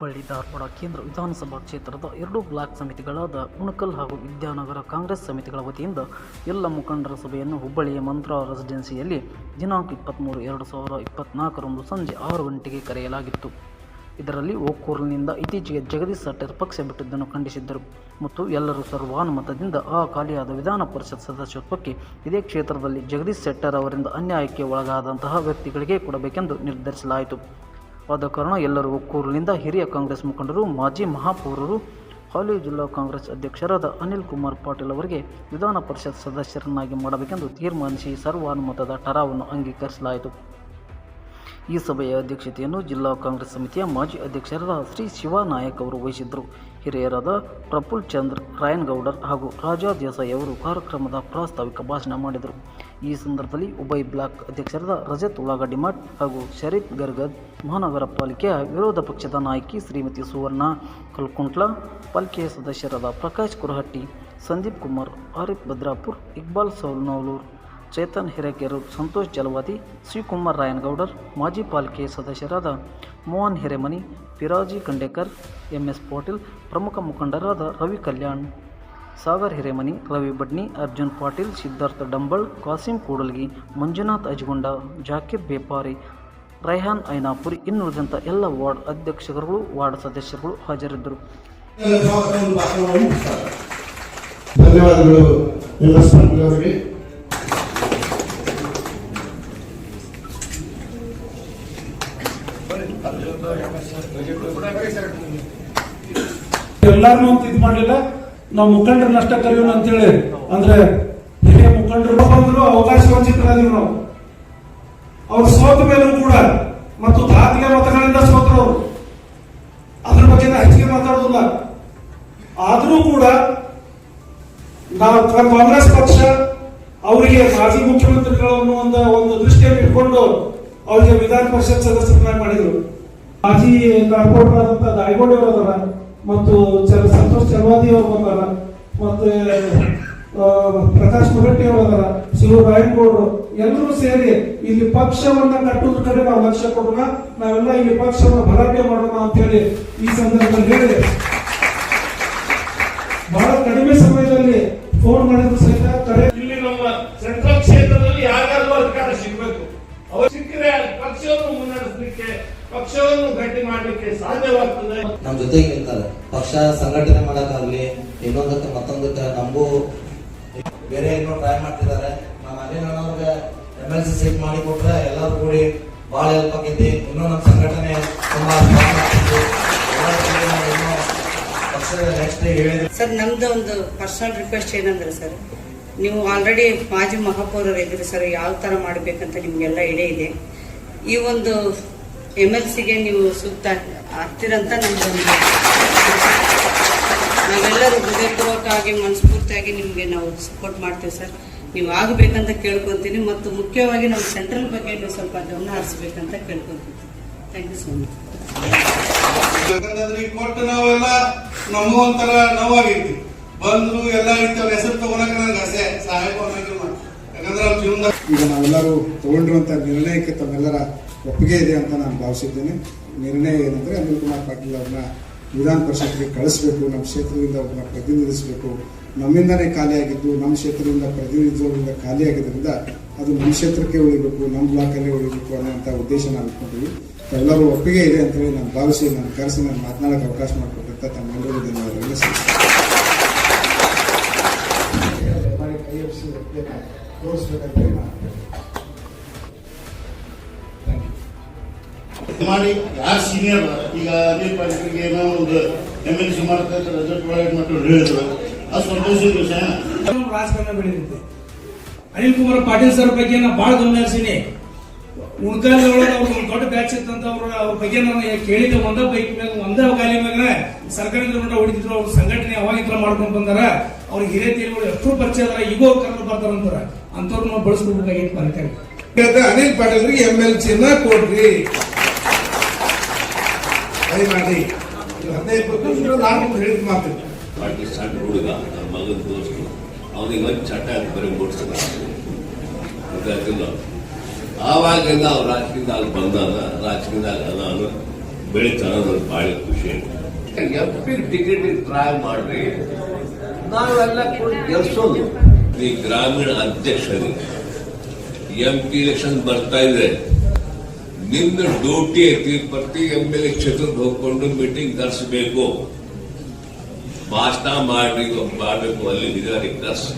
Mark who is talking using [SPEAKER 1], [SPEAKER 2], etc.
[SPEAKER 1] ಹುಬ್ಬಳ್ಳಿ, ಧಾರವಾಡ ಕೇಂದ್ರ ವಿಧಾನಸಭಾ ಕ್ಷೇತ್ರದ ಎರಡು ಬ್ಲಾಕ್ ಸಮಿತಿಗಳಾದ ಉಣಕಲ್ ಹಾಗೂ ವಿದ್ಯಾನಗರ ಕಾಂಗ್ರೆಸ್ ಸಮಿತಿಗಳ ವತಿಯಿಂದ ಎಲ್ಲ ಮುಖಂಡರ ಸಭೆಯನ್ನು ಹುಬ್ಬಳ್ಳಿಯ ಮಂತ್ರ ರೆಸಿಡೆನ್ಸಿಯಲ್ಲಿ ದಿನಾಂಕ ಇಪ್ಪತ್ತ್ಮೂರು ಎರಡು ಸಾವಿರ ಇಪ್ಪತ್ತ್ನಾಲ್ಕರಂದು ಸಂಜೆ ಆರು ಗಂಟೆಗೆ ಕರೆಯಲಾಗಿತ್ತು. ಇದರಲ್ಲಿ ಓಕೂರ್ನಿಂದ ಇತ್ತೀಚೆಗೆ ಜಗದೀಶ್ ಶೆಟ್ಟರ್ ಪಕ್ಷ ಬಿಟ್ಟಿದ್ದನ್ನು ಖಂಡಿಸಿದ್ದರು. ಮತ್ತು ಎಲ್ಲರೂ ಸರ್ವಾನುಮತದಿಂದ ಆ ಖಾಲಿಯಾದ ವಿಧಾನ ಪರಿಷತ್ ಸದಸ್ಯತ್ವಕ್ಕೆ ಇದೇ ಕ್ಷೇತ್ರದಲ್ಲಿ ಜಗದೀಶ್ ಶೆಟ್ಟರ್ ಅವರಿಂದ ಅನ್ಯಾಯಕ್ಕೆ ಒಳಗಾದಂತಹ ವ್ಯಕ್ತಿಗಳಿಗೆ ಕೊಡಬೇಕೆಂದು ನಿರ್ಧರಿಸಲಾಯಿತು. ಆದ ಕಾರಣ ಎಲ್ಲರೂ ಒಕ್ಕೂರಿನಿಂದ ಹಿರಿಯ ಕಾಂಗ್ರೆಸ್ ಮುಖಂಡರು, ಮಾಜಿ ಮಹಾಪೌರರು, ಹಾಲಿ ಜಿಲ್ಲಾ ಕಾಂಗ್ರೆಸ್ ಅಧ್ಯಕ್ಷರಾದ ಅನಿಲ್ ಕುಮಾರ್ ಪಾಟೀಲ್ ಅವರಿಗೆ ವಿಧಾನ ಪರಿಷತ್ ಸದಸ್ಯರನ್ನಾಗಿ ಮಾಡಬೇಕೆಂದು ತೀರ್ಮಾನಿಸಿ ಸರ್ವಾನುಮತದ ಠರಾವನ್ನು ಅಂಗೀಕರಿಸಲಾಯಿತು. ಈ ಸಭೆಯ ಅಧ್ಯಕ್ಷತೆಯನ್ನು ಜಿಲ್ಲಾ ಕಾಂಗ್ರೆಸ್ ಸಮಿತಿಯ ಮಾಜಿ ಅಧ್ಯಕ್ಷರಾದ ಶ್ರೀ ಶಿವಾನಾಯಕ್ ಅವರು ವಹಿಸಿದ್ದರು. ಹಿರಿಯರಾದ ಪ್ರಫುಲ್ ಚಂದ್ರ, ರಾಯನ್ಗೌಡರ್ ಹಾಗೂ ರಾಜಾ ದೇಸಾಯಿ ಅವರು ಕಾರ್ಯಕ್ರಮದ ಪ್ರಾಸ್ತಾವಿಕ ಭಾಷಣ ಮಾಡಿದರು. ಈ ಸಂದರ್ಭದಲ್ಲಿ ಉಭಯ ಬ್ಲಾಕ್ ಅಧ್ಯಕ್ಷರಾದ ರಜತ್ ಉಳ್ಳಾಗಡ್ಡಿ ಮಠ್ ಹಾಗೂ ಶರೀಫ್ ಗರ್ಗದ್ ಮಹಾನಗರ ಪಾಲಿಕೆಯ ವಿರೋಧ ಪಕ್ಷದ ನಾಯಕಿ ಶ್ರೀಮತಿ ಸುವರ್ಣ, ಕಲ್ಕುಂಟ್ಲ ಪಾಲಿಕೆಯ ಸದಸ್ಯರಾದ ಪ್ರಕಾಶ್ ಕುರಹಟ್ಟಿ, ಸಂದೀಪ್ ಕುಮಾರ್, ಆರಿಫ್ ಭದ್ರಾಪುರ್, ಇಕ್ಬಾಲ್ ಸೌಲ್ನೌಲೂರ್ ಚೇತನ್ ಹಿರೇಕೆರು, ಸಂತೋಷ್ ಜಲವಾದಿ ಶಿವಕುಮಾರ್ ರಾಯನಗೌಡರ್, ಮಾಜಿ ಪಾಲಿಕೆ ಸದಸ್ಯರಾದ ಮೋಹನ್ ಹಿರೇಮನಿ ಪಿರಾಜಿ ಖಂಡೇಕರ್ ಎಂ ಎಸ್ ಪಾಟೀಲ್, ಪ್ರಮುಖ ಮುಖಂಡರಾದ ರವಿ ಕಲ್ಯಾಣ್, ಸಾಗರ್ ಹಿರೇಮನಿ, ರವಿ ಬಡ್ನಿ, ಅರ್ಜುನ್ ಪಾಟೀಲ್, ಸಿದ್ಧಾರ್ಥ ಡಂಬಳ್, ಕಾಸಿಂ ಕೂಡಲ್ಗಿ, ಮಂಜುನಾಥ್ ಅಜ್ಗುಂಡ, ಜಾಕಿರ್ ಬೇಪಾರಿ, ರೈಹಾನ್ ಐನಾಪುರಿ ಇನ್ನುಳಿದಂಥ ಎಲ್ಲ ವಾರ್ಡ್ ಅಧ್ಯಕ್ಷರುಗಳು, ವಾರ್ಡ್ ಸದಸ್ಯರುಗಳು ಹಾಜರಿದ್ದರು.
[SPEAKER 2] ಧನ್ಯವಾದಗಳು ಎಲ್ಲ ಸ್ವಾಮಿಗಳವರಿಗೆ
[SPEAKER 3] ಎಲ್ಲಾರನ್ನೂ ಅಂತ ಇದು ಮಾಡಲಿಲ್ಲ. ನಾವು ಮುಖಂಡರನ್ನ ನಷ್ಟ ಕರೆಯೋಣ ಅಂತೇಳಿ. ಅಂದ್ರೆ, ಹಿರಿಯ ಮುಖಂಡರು ಬಂದ್ರು, ಅವಕಾಶ ವಂಚಿತರಾದ್ರು ನಾವು. ಅವ್ರು ಸೋತ ಮೇಲೂ ಕೂಡ, ಮತ್ತು ದಾಖಲೆ ಮತಗಳಿಂದ ಸೋತರು. ಅದ್ರ ಬಗ್ಗೆ ಹೆಚ್ಚಿಗೆ ಮಾತಾಡೋದಿಲ್ಲ. ಆದರೂ ಕೂಡ, ನಾವು ಕಾಂಗ್ರೆಸ್ ಪಕ್ಷ, ಅವರಿಗೆ ಮಾಜಿ ಮುಖ್ಯಮಂತ್ರಿಗಳನ್ನು ಒಂದು ಒಂದು ದೃಷ್ಟಿಯನ್ನು ಇಟ್ಕೊಂಡು ಅವರಿಗೆ ವಿಧಾನ ಪರಿಷತ್ ಸದಸ್ಯರನ್ನಾಗಿ ಮಾಡಿದ್ರು. ಮಾಜಿ ಕಾರ್ಪೋರೇಟರ್ ಆದಂತ ದಾಯಗೋಡಿ ಅವರು ಅದಾರ, ಮತ್ತು ಸಂತೋಷ್ ಚಲವಾದಿ ಅವರು ಬಂದಾರ, ಮತ್ತೆ ಪ್ರಕಾಶ್ ಮುಗಟ್ಟಿ ಅವರು ಅದಾರ ಶಿವ ರಾಯನಗೌಡರು, ಎಲ್ಲರೂ ಸೇರಿ ಇಲ್ಲಿ ಪಕ್ಷವನ್ನ ಕಟ್ಟುದ್ರ ಕಡೆ ನಾವು ಲಕ್ಷ್ಯ ಕೊಡೋಣ, ನಾವೆಲ್ಲ ಇಲ್ಲಿ ಪಕ್ಷವನ್ನು ಭರಾಟೆ ಮಾಡೋಣ ಅಂತ ಹೇಳಿ ಈ ಸಂದರ್ಭದಲ್ಲಿ ಹೇಳಿ
[SPEAKER 4] ಪಕ್ಷವನ್ನು ಗಟ್ಟಿ ಮಾಡಲಿಕ್ಕೆ ಸಾಧ್ಯವಾಗ್ತದೆ.
[SPEAKER 5] ನಮ್ಮ ಜೊತೆಗೆ ನಿಲ್ತಾರೆ ಪಕ್ಷ ಸಂಘಟನೆ ಮಾಡಕ್ಕಾಗ್ಲಿ ಇನ್ನೊಂದಕ್ಕೆ ಮತ್ತೊಂದಕ್ಕೆ ನಮಗೂ ಬೇರೆ ಏನೋ ಟ್ರೈ ಮಾಡ್ತಿದ್ದಾರೆ. ನಮ್ಮ Anil M L C seat ಮಾಡಿ ಕೊಟ್ರೆ ಎಲ್ಲರೂ ಕೂಡಿ ಬಹಳ ಹೆಲ್ಪ್ ಆಗೈತಿ ಇನ್ನೂ ನಮ್ಮ ಸಂಘಟನೆ ತುಂಬಾ
[SPEAKER 6] ಸರ್ ನಮ್ದು ಒಂದು ಪರ್ಸನಲ್ ರಿಕ್ವೆಸ್ಟ್ ಏನಂದ್ರೆ ಸರ್ ನೀವು ಆಲ್ರೆಡಿ ಮಾಜಿ ಮಹಾಪೌರರು ಇದ್ರಿ ಸರ್ ಯಾವ ತರ ಮಾಡಬೇಕಂತ ನಿಮ್ಗೆಲ್ಲ ಇಡೇ ಇದೆ. ಈ ಒಂದು ಎಂ ಎಲ್ ಸಿಗೆ ನೀವು ಸೂಕ್ತ ಆಗ್ತೀರಂತ ನಮ್ಗೆ ನಾವೆಲ್ಲರೂ ಹೃದಯಪೂರ್ವಕವಾಗಿ, ಮನಸ್ಫೂರ್ತಿಯಾಗಿ ನಿಮಗೆ ನಾವು ಸಪೋರ್ಟ್ ಮಾಡ್ತೀವಿ ಸರ್. ನೀವು ಆಗಬೇಕಂತ ಕೇಳ್ಕೊಂತೀನಿ ಮತ್ತು ಮುಖ್ಯವಾಗಿ ನಮ್ಮ ಸೆಂಟ್ರಲ್ ಬಗ್ಗೆ ನೀವು ಸ್ವಲ್ಪ ಗಮನ ಹರಿಸ್ಬೇಕಂತ ಕೇಳ್ಕೊಂತೀನಿ. ಥ್ಯಾಂಕ್ ಯು ಸೋ ಮಚ್
[SPEAKER 2] ಯಾಕಂದ್ರೆ ಈಗ ಕೊಟ್ಟು ನಾವೆಲ್ಲ ಒಂಥರ ನೋವಾಗೈತಿ ಬಂದ್ರು ಎಲ್ಲ ಹೆಸರು ತಗೊಳಕ್ಕೆ ನನಗೆ ಆಸೆ. ಸಹಾಯಕ ಯಾಕಂದ್ರೆ
[SPEAKER 7] ಈಗ ನಾವೆಲ್ಲರೂ ತಗೊಂಡಿರುವಂತ ನಿರ್ಣಯಕ್ಕೆ ತಮ್ಮೆಲ್ಲರ ಒಪ್ಪಿಗೆ ಇದೆ ಅಂತ ನಾನು ಭಾವಿಸಿದ್ದೇನೆ. ನಿರ್ಣಯ ಏನಂದರೆ ಅನಿಲ್ ಕುಮಾರ್ ಪಾಟೀಲ್ ಅವ್ರನ್ನ ವಿಧಾನ ಪರಿಷತ್ಗೆ ಕಳಿಸ್ಬೇಕು, ನಮ್ಮ ಕ್ಷೇತ್ರದಿಂದ ಅವ್ರನ್ನ ಪ್ರತಿನಿಧಿಸಬೇಕು. ನಮ್ಮಿಂದನೇ ಖಾಲಿಯಾಗಿದ್ದು, ನಮ್ಮ ಕ್ಷೇತ್ರದಿಂದ ಪ್ರತಿನಿಧಿಸೋದ್ರಿಂದ ಖಾಲಿಯಾಗಿದ್ದರಿಂದ ಅದು ನಮ್ಮ ಕ್ಷೇತ್ರಕ್ಕೆ ಉಳಿಬೇಕು, ನಮ್ಮ ಬ್ಲಾಕಲ್ಲೇ ಉಳಿಬೇಕು ಅನ್ನೋಂಥ ಉದ್ದೇಶ ನಾವು ಇಟ್ಕೊಂಡಿವಿ ಎಲ್ಲರೂ ಒಪ್ಪಿಗೆ ಇದೆ ಅಂತ ಹೇಳಿ ನಾನು ಭಾವಿಸಿ, ನಾನು ಕರೆಸಿ, ನಾನು ಮಾತನಾಡಕ್ಕೆ ಅವಕಾಶ ಮಾಡಿಕೊಟ್ಟಂತ ತಮ್ಮೆಲ್ಲರಿಗೂ ಧನ್ಯವಾದಗಳು ಸಲ್ಲಿಸ್ತೇನೆ. ಮಾಡಿ ನಾನು
[SPEAKER 2] ಯಾರು ಸೀನಿಯರ್ ಈಗ ಅನಿಲ್ ಪಾಟೀಲ್ಗೆ ಏನೋ ಒಂದು ಎಂ ಎಲ್ ಸಿ ಮಾಡ್ತಾ ರೆಸಲ್ಟ್ ಒಳಗೆ ಮಾಡ್ಕೊಂಡು ಹೇಳಿದ್ರು. ಅದು ಸಂತೋಷದ ವಿಷಯ
[SPEAKER 3] ರಾಜಕಾರಣ ಬೆಳೆದಿದೆ ಅನಿಲ್ ಕುಮಾರ್ ಪಾಟೀಲ್ ಸರ್ ಬಗ್ಗೆ ನಾ ಬಹಳ ಗಮನ ಹರಿಸೀನಿ ಉಣ್ಕಾಲ ಒಳಗೆ ಅವ್ರು ಒಂದು ದೊಡ್ಡ ಬ್ಯಾಚ್ ಇತ್ತಂತ ಅವ್ರ ಅವ್ರ ಬಗ್ಗೆ ನಾನು ಕೇಳಿದ್ದೆ. ಒಂದ ಬೈಕ್ ಮ್ಯಾಗ ಒಂದ ಗಾಲಿ ಮ್ಯಾಗ ಸರ್ಕಾರದ ಮಟ್ಟ ಹೊಡಿತಿದ್ರು. ಅವ್ರ ಸಂಘಟನೆ ಅವಾಗಿತ್ರ ಮಾಡ್ಕೊಂಡ್ ಬಂದಾರ? ಅವ್ರಿಗೆ ಹಿರಿಯ ತೀರ್ಗಳು ಎಷ್ಟು ಪರಿಚಯ ಅದಾರ ಈಗೋ ಕರೆದು ಬರ್ತಾರಂತಾರ ಅಂತವ್ರು ನಾವು ಬಳಸ್ಕೊಬೇಕಾಗಿತ್ತು ಬರ್ತಾರೆ
[SPEAKER 8] ಅನಿಲ್ ಪಾಟೀಲ್ರಿಗೆ ಎಂ ಎಲ್ ಸಿನ ಕೊಡ್ರಿ. ದಯಮಾಡಿ ಹದಿನೈದು ಇಪ್ಪತ್ತು ವರ್ಷ ನಾನು ಹೇಳಿದ ಮಾತು.
[SPEAKER 9] ಪಾಟೀಲ್ ಸಣ್ಣ ಹುಡುಗ ನನ್ನ ಮಗನ ದೋಸ್ತು ಅವನಿಗೆ ಒಂದು ಚಟ ಅಂತ ಬರೀ ಓಡಿಸಿದ ಗೊತ್ತಾಗ್ತಿಲ್ಲ ಆವಾಗಿಂದ ಅವ್ರು ರಾಜಕೀಯದಾಗ ಬಂದಾಗ ರಾಜಕೀಯದಾಗ ನಾನು ಬೆಳೀತಾನೆ ಭಾಳ ಖುಷಿ ಎಂ ಪಿ ಟಿಕೆಟ್ ಟ್ರೈ ಮಾಡ್ರಿ. ನಾವೆಲ್ಲ ಕೂಡ ಗೆಲ್ಸೋದು. ನೀ ಗ್ರಾಮೀಣ ಅಧ್ಯಕ್ಷರಿಗೆ ಎಂ ಪಿ ಎಲೆಕ್ಷನ್ ಬರ್ತಾ ಇದೆ. ನಿನ್ನ ಡ್ಯೂಟಿ ಐತಿ ಪ್ರತಿ ಎಂ ಎಲ್ ಎ ಕ್ಷೇತ್ರಕ್ಕೆ ಹೋಗ್ಕೊಂಡು ಮೀಟಿಂಗ್ ಕರೆಸಬೇಕು ಭಾಷಣ ಮಾಡಿ ಮಾಡಬೇಕು, ಅಲ್ಲಿ ವಿಧಾನಿಗೆ ಕರೆಸಿ